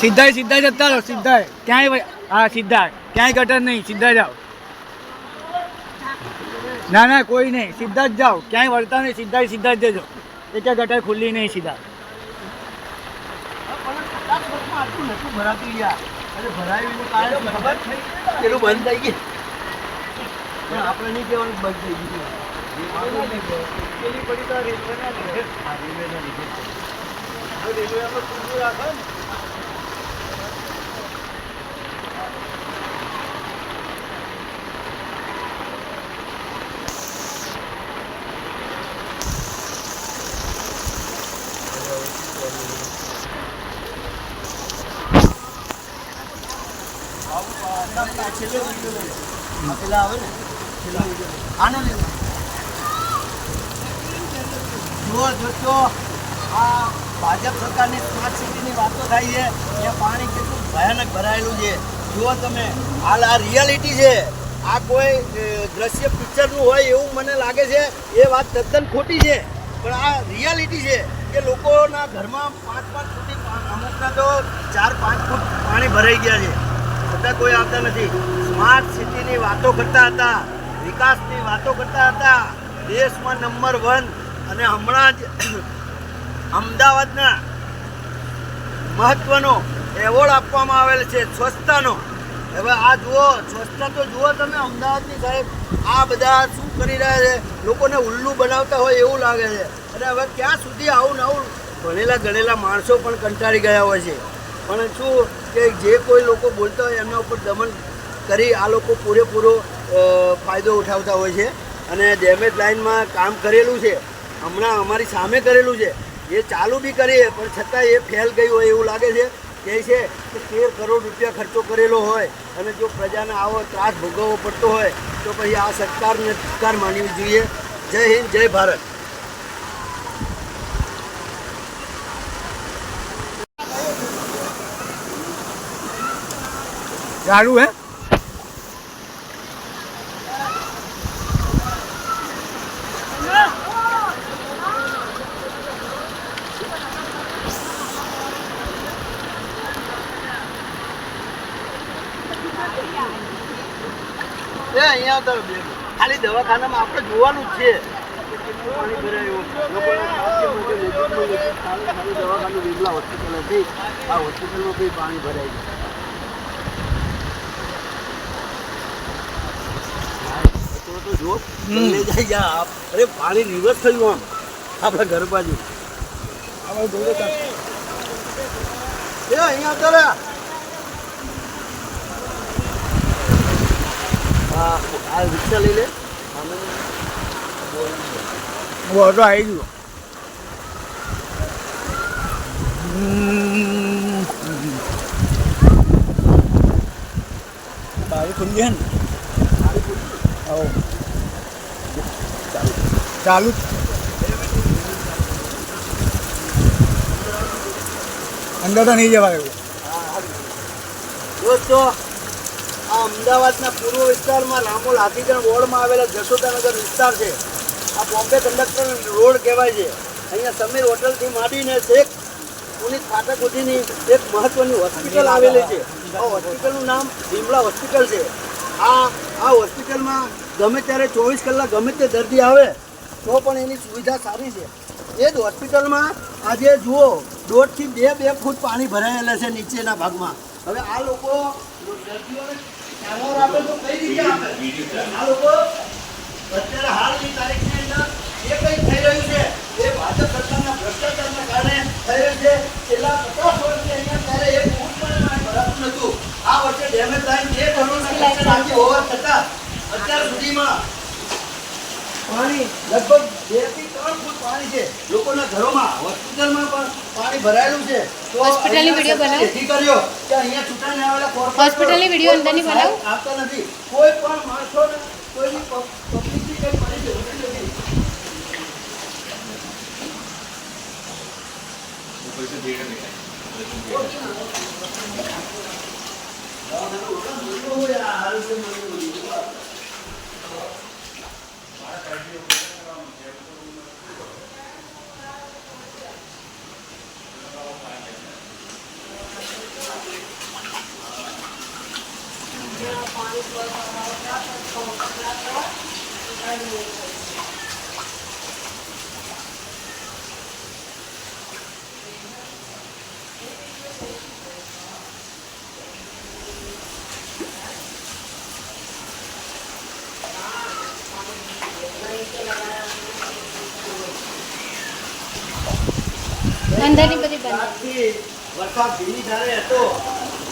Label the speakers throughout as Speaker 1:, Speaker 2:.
Speaker 1: સીધા સીધા જતા રહો સીધા ક્યાંય હા સીધા ક્યાંય ગટર નહીં સીધા જાઓ. ના ના કોઈ નહીં સીધા જ જાઓ. ક્યાંય વળતા નહીં સીધા સીધા જ જજો. એક ગટર ખુલ્લી નહીં સીધા.
Speaker 2: પેલું બંધ થઈ ગયું. પણ આપણે નહીં કહેવાનું બંધ થઈ ગયું આ પેલા આવે ને આનો જુઓ જોજો આ ભાજપ સરકારની સ્માર્ટ સિટીની વાતો થાય છે એ પાણી કેટલું ભયાનક ભરાયેલું છે જુઓ તમે હાલ આ રિયાલિટી છે આ કોઈ દ્રશ્ય પિક્ચરનું હોય એવું મને લાગે છે એ વાત તદ્દન ખોટી છે પણ આ રિયાલિટી છે કે લોકોના ઘરમાં પાંચ પાંચ ફૂટની અમુકના તો ચાર પાંચ ફૂટ પાણી ભરાઈ ગયા છે છતાં કોઈ આવતા નથી. સ્માર્ટ સિટીની વાતો કરતા હતા, વિકાસની વાતો કરતા હતા. દેશમાં નંબર વન અને હમણાં જ અમદાવાદના મહત્વનો એવોર્ડ આપવામાં આવેલ છે, સ્વચ્છતાનો. હવે આ જુઓ, સ્વચ્છતા તો જુઓ તમે અમદાવાદની સાહેબ. આ બધા શું કરી રહ્યા છે? લોકોને ઉલ્લુ બનાવતા હોય એવું લાગે છે. અને હવે ક્યાં સુધી આવું ને આવું ભણેલા ગણેલા માણસો પણ કંટાળી ગયા હોય છે. પણ શું કે જે કોઈ લોકો બોલતા હોય એમના ઉપર દમન કરી આ લોકો પૂરેપૂરો ફાયદો ઉઠાવતા હોય છે અને ડેમેજ લાઇનમાં કામ કરેલું છે. હમણાં અમારી સામે કરેલું છે. એ ચાલુ બી કરીએ, પણ છતાં એ ફેલ ગયું હોય એવું લાગે છે. કહે છે કે તેર કરોડ રૂપિયા ખર્ચો કરેલો હોય અને જો પ્રજાને આવો ત્રાસ ભોગવવો પડતો હોય તો પછી આ સરકારને સરકાર માનવી જોઈએ. જય હિન્દ, જય ભારત.
Speaker 1: ચાલુ હે?
Speaker 2: ખાલી દવાખાનામાં આપણે જોવાનું જ છે. પાણી ભરાયું દવાખાનું હોસ્પિટલ હતી આ હોસ્પિટલમાં બી પાણી ભરાઈ ગયું તો તો જો
Speaker 1: હમ.
Speaker 2: લઈ જાય જા આપ. અરે પાણી રિવર્સ થયું આમ. આપણા ઘર બાજુ. એ અહીંયા તો રે. આ આ રિક્ષા લઈ લે.
Speaker 1: હું ઓટો આવી ગયો. બારી ખુલ્લી હે ને? આવો. ચાલુ અંદર તો નહીં જવાય એવું.
Speaker 2: દોસ્તો, આ અમદાવાદના પૂર્વ વિસ્તારમાં રામોલ હાથીગણ વોર્ડમાં આવેલા જશોદાનગર વિસ્તાર છે. આ બોમ્બે કંડક્ટર રોડ કહેવાય છે. અહીંયા સમીર હોટલથી માંડીને એક પુનિત ફાટક સુધીની એક મહત્વની હોસ્પિટલ આવેલી છે. આ હોસ્પિટલનું નામ ભીમલા હોસ્પિટલ છે. આ આ હોસ્પિટલમાં ગમે ત્યારે ચોવીસ કલાક ગમે તે દર્દી આવે તો પણ એની સુવિધા સારી છે. એ જ હોસ્પિટલમાં આજે જુઓ, દોઢથી બે બે ફૂટ પાણી ભરાયેલા છે નીચેના ભાગમાં. હવે આ લોકો દર્દીઓને આ લોકો અત્યારે હાલની તારીખની જે કંઈ થઈ રહ્યું છે. એ ભાજપ સરકારના ભ્રષ્ટાચારના કારણે થઈ રહ્યું છે. છેલ્લા એક ફૂટ આ વર્ષે ડેમેજ લાઈન બે કરોડના હોવા છતાં અત્યાર સુધીમાં પાણી લગભગ બેથી ત્રણ ફૂટ પાણી છે. લોકોના ઘરોમાં હોસ્પિટલમાં પણ પાણી ભરાયેલું છે.
Speaker 3: હોસ્પિટલની વીડિયો બનાવો.
Speaker 2: જેથી કર્યો કે અહીંયા છૂટા ના આવેલા
Speaker 3: હોસ્પિટલની વીડિયો અંદરની બનાવો.
Speaker 2: આપતા નથી. કોઈ પણ માણસોને કોઈ પબ્લિકની કંઈ પડી જરૂરી નથી.
Speaker 3: અંદરની બધી બંધ.
Speaker 2: રાતથી વરસાદ ધીમી ધારે હતો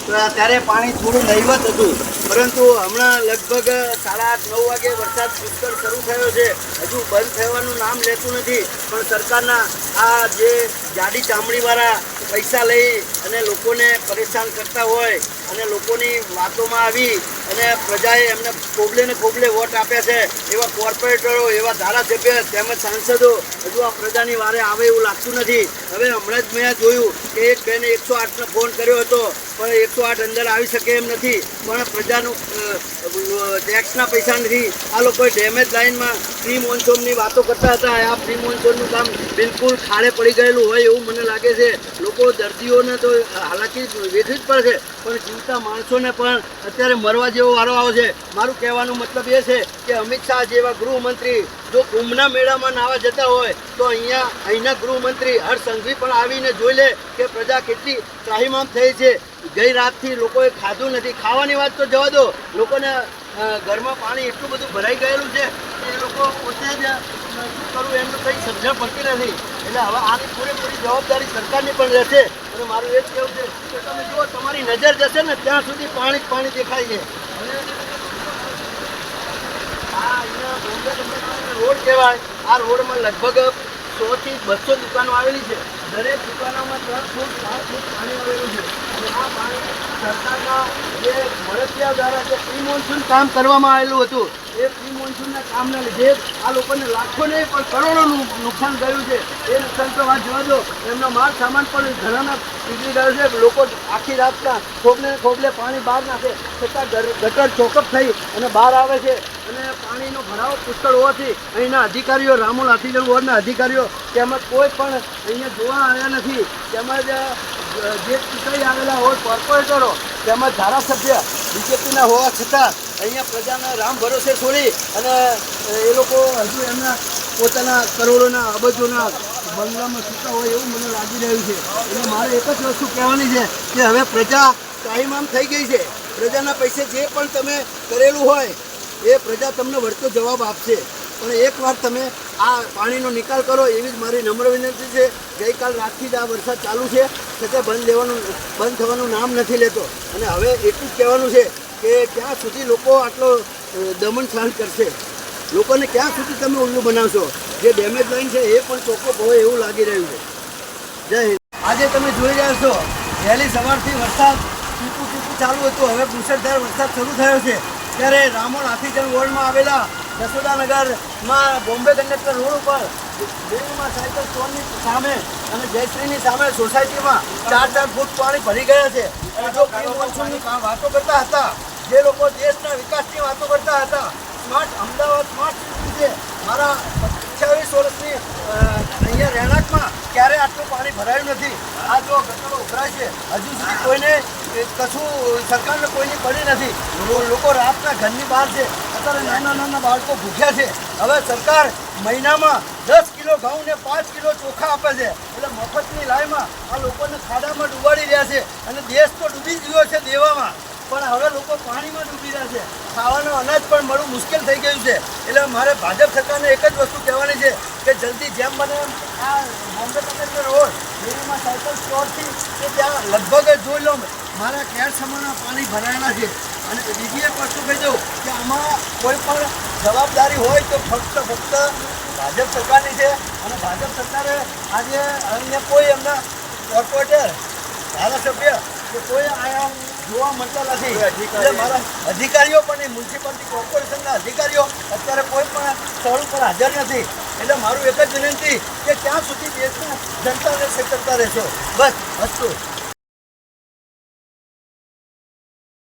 Speaker 2: તો ત્યારે પાણી થોડું નહીવત હતું. પરંતુ હમણાં લગભગ સાડા આઠ, નવ વાગે વરસાદ પુષ્કળ શરૂ થયો છે. હજુ બંધ થવાનું નામ લેતું નથી, પણ સરકારના આ જે જાડી ચામડીવાળા પૈસા લઈ અને લોકોને પરેશાન કરતા હોય અને લોકોની વાતોમાં આવી અને પ્રજાએ એમને ખોબલે ને ખોબલે વોટ આપ્યા છે, એવા કોર્પોરેટરો, એવા ધારાસભ્ય તેમજ સાંસદો, હજુ આ પ્રજાની વારે આવે એવું લાગતું નથી. હવે હમણાં જ મેં જોયું કે એક બેને એકસો આઠનો ફોન કર્યો હતો. પણ એકસો આઠ અંદર આવી શકે એમ નથી. પણ પ્રજાનું ટેક્સના પૈસા નથી. આ લોકો ડેમેજ લાઇનમાં પ્રી મોન્સૂનની વાતો કરતા હતા. આ પ્રી મોન્સૂનનું કામ બિલકુલ ખાડે પડી ગયેલું હોય એવું મને લાગે છે. લોકો દર્દીઓને તો, હાલાકી વેઠવી જ પડશે. પણ જીવતા માણસોને પણ અત્યારે મરવા જેવો વારો આવે છે. મારું કહેવાનો મતલબ એ છે કે અમિત શાહ જેવા ગૃહમંત્રી જો કુંભના મેળામાં નાવા જતા હોય, તો અહીંયા અહીંના ગૃહમંત્રી હર્ષ સંઘવી પણ આવીને જોઈ લે કે પ્રજા કેટલી ત્રાહીમામ થઈ છે. ગઈ રાતથી લોકોએ ખાધું નથી. ખાવાની વાત તો જવા દો. લોકોને ઘરમાં પાણી એટલું બધું ભરાઈ ગયેલું છે કે એ લોકો પોતે જ શું કરવું એમનું કંઈ સમજણ પડતી નથી. એટલે હવે આની પૂરેપૂરી જવાબદારી સરકારની પણ રહેશે. અને મારું એ જ કહેવું છે કે તમે જુઓ, તમારી નજર જશે ને ત્યાં સુધી પાણી જ પાણી દેખાય છે. રોડ કહેવાય. આ રોડમાં લગભગ સોથી બસો દુકાનો આવેલી છે. દરેક દુકાનોમાં ત્રણ ફૂટ ચાર ફૂટ પાણી આવેલું છે. અને આ પાણી સરકારના જે મળતિયા દ્વારા જે પ્રી મોન્સૂન કામ કરવામાં આવેલું હતું. એ પ્રી મોન્સૂનના કામના લીધે આ લોકોને લાખો નહીં પણ કરોડોનું નુકસાન થયું છે. એ નુકસાન તો વાત જોવા દો, એમનો માલ સામાન પણ ઘણાના પીગળી ગયો છે. લોકો આખી રાતના ખોબને ખોબલે પાણી બહાર નાખે, છતાં ગટર ચોકઅપ થઈ અને બહાર આવે છે. અને પાણીનો ભરાવો પુષ્કળ હોવાથી અહીંના અધિકારીઓ, રામોલ હાથીજન વોર્ડના અધિકારીઓ તેમજ કોઈ પણ અહીંયા જોવા આવ્યા નથી. તેમજ જે ચૂંટાઈ આવેલા હોય કોર્પોરેટરો, તેમજ ધારાસભ્ય, બીજેપીના હોવા છતાં અહીંયા પ્રજાના રામ ભરોસે છોડી અને એ લોકો હજુ એમના પોતાના કરોડોના અબજોના બંગલામાં સૂતા હોય એવું મને લાગી રહ્યું છે. એટલે મારે એક જ વસ્તુ કહેવાની છે કે હવે પ્રજા ટાઈમ થઈ ગઈ છે. પ્રજાના પૈસે જે પણ તમે કરેલું હોય, એ પ્રજા તમને વળતો જવાબ આપશે. પણ એકવાર તમે આ પાણીનો નિકાલ કરો એવી જ મારી નમ્ર વિનંતી છે. ગઈકાલ રાતથી જ આ વરસાદ ચાલુ છે. છતાં બંધ લેવાનું, બંધ થવાનું નામ નથી લેતો. અને હવે એટલું જ કહેવાનું છે કે ક્યાં સુધી લોકો આટલો દમન સહન કરશે? લોકોને ક્યાં સુધી તમે ઉલ્લુ બનાવશો? જે ડેમેજ લાઈન છે એ પણ ચોખ્ખો હોય એવું લાગી રહ્યું છે. જય હિન્દ. આજે તમે જોઈ રહ્યા છો, વહેલી સવારથી વરસાદ ટીપું ટીપું ચાલુ હતું. હવે મુશળધાર વરસાદ શરૂ થયો છે. ત્યારે રામોલ હાથીજન વોર્ડમાં આવેલા જસોદાનગરમાં બોમ્બે કંડક્ટર રોડ ઉપર દેવીમાં સાયકલ સ્ટોરની સામે અને જયશ્રીની સામે સોસાયટીમાં ચાર ચાર ફૂટ પાણી ભરી ગયા છે. અને જો પ્રી વાતો કરતા હતા, જે લોકો દેશના વિકાસની વાતો કરતા હતા, સ્માર્ટ અમદાવાદ સ્માર્ટ સિટી છે. મારા અઠ્યાવીસ વર્ષની અહીંયા રહેણાંકમાં ક્યારે આટલું પાણી ભરાયું નથી? આ જો ગટરો ઉભરાય છે, હજુ સુધી કોઈને કશું સરકારને કોઈની પડી નથી. લોકો રાતના ઘરની બહાર છે. અત્યારે નાના નાના બાળકો ભૂખ્યા છે. હવે સરકાર મહિનામાં દસ કિલો ઘઉં ને પાંચ કિલો ચોખા આપે છે. એટલે મફતની લાઈમાં આ લોકોને ખાડામાં ડૂબાડી રહ્યા છે. અને દેશ તો ડૂબી ગયો છે દેવામાં. પણ હવે લોકો પાણીમાં ડૂબી રહ્યા છે. ખાવાનું અનાજ પણ મળવું મુશ્કેલ થઈ ગયું છે. એટલે મારે ભાજપ સરકારને એક જ વસ્તુ કહેવાની છે કે જલ્દી જેમ બને આ બોમ્બે કંડક્ટર રોડ દેવીમાં સાયકલ સ્ટોરથી કે ત્યાં લગભગ જ જોઈ લો મારા કેર સમાના પાણી ભરાયેલા છે. અને બીજી એક વસ્તુ કહી દઉં કે આમાં કોઈ પણ જવાબદારી હોય તો ફક્ત ફક્ત ભાજપ સરકારની છે. અને ભાજપ સરકારે આજે અહીંયા કોઈ એમના કોર્પોરેટર, ધારાસભ્ય કે કોઈ આયા જોવા મળતા નથી. એટલે મારા અધિકારીઓ પણ એ મ્યુનિસિપાલિટી કોર્પોરેશનના અધિકારીઓ અત્યારે કોઈ પણ સ્થળ ઉપર હાજર નથી. એટલે મારું એક જ વિનંતી કે ક્યાં સુધી દેશના જનતાને સતર્કતા રહેશો. બસ અસ્તુ